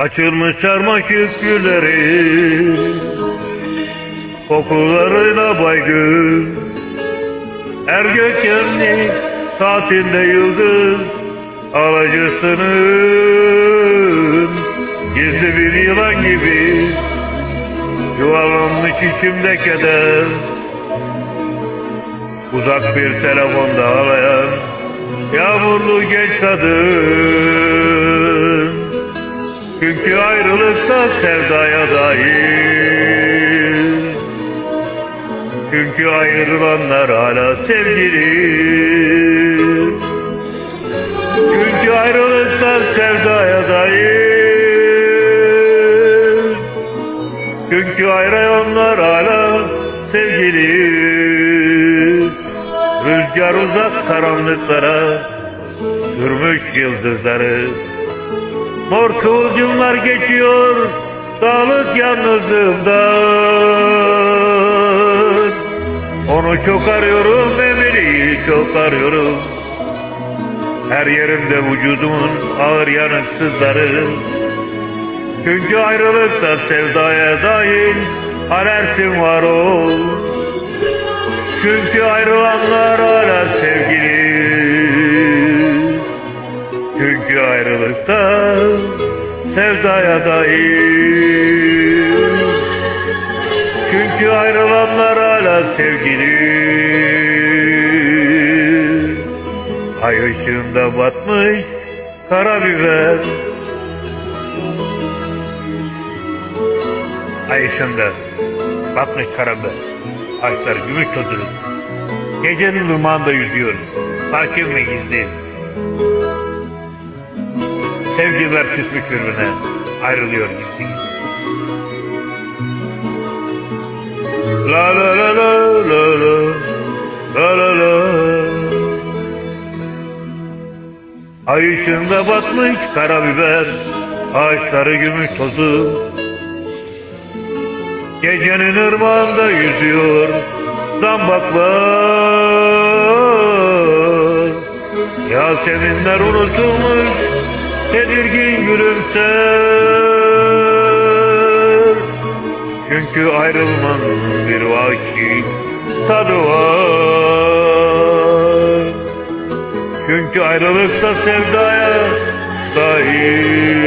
Açılmış çarmak gülleri Kokularıyla baygın. Her gökyenli saatinde yıldız Alacısının Gizli bir yılan gibi Yuvalanmış içimde keder. Uzak bir telefonda ağlayan Yağmurlu genç kadın çünkü ayrılıkta sevdaya dair. Çünkü ayrılanlar hala sevgili. Çünkü ayrılıkta sevdaya dair. Çünkü ayrılanlar hala sevgili. Rüzgar uzak karanlıklara Sürmüş yıldızları Mor kıvılcımlar geçiyor dağlık yalnızlığımdan Onu çok arıyorum Emeli'yi çok arıyorum. Her yerimde vücudumun ağır yanıksızları. Çünkü ayrılıkta sevdaya dahil alersin var ol Çünkü ayrılanlar hala sevgili. Çünkü ayrılıkta sevdaya dair. Çünkü ayrılanlar hala sevgili Ay ışığında batmış karabiber. Ay ışığında batmış karabiber. Ağaçlar gümüş tozunu Gecenin ırmağında yüzüyor Sakin ve gizli Sevgiler küsmüş birbirine ayrılıyor. Gitsin. La la la la la la la la la. Ay ışığında batmış karabiber Ağaçları gümüş tozu. Gecenin ırmağında yüzüyor Zambaklar. Yaseminler unutulmuş tedirgin gülümser. Çünkü ayrılmanın bir vahşi tadı var. Çünkü ayrılıkta sevdaya dahil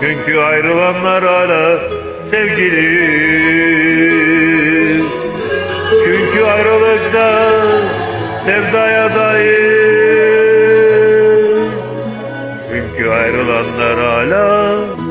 Çünkü ayrılanlar hala sevgili. Çünkü ayrılıkta sevdaya Yılanlar hala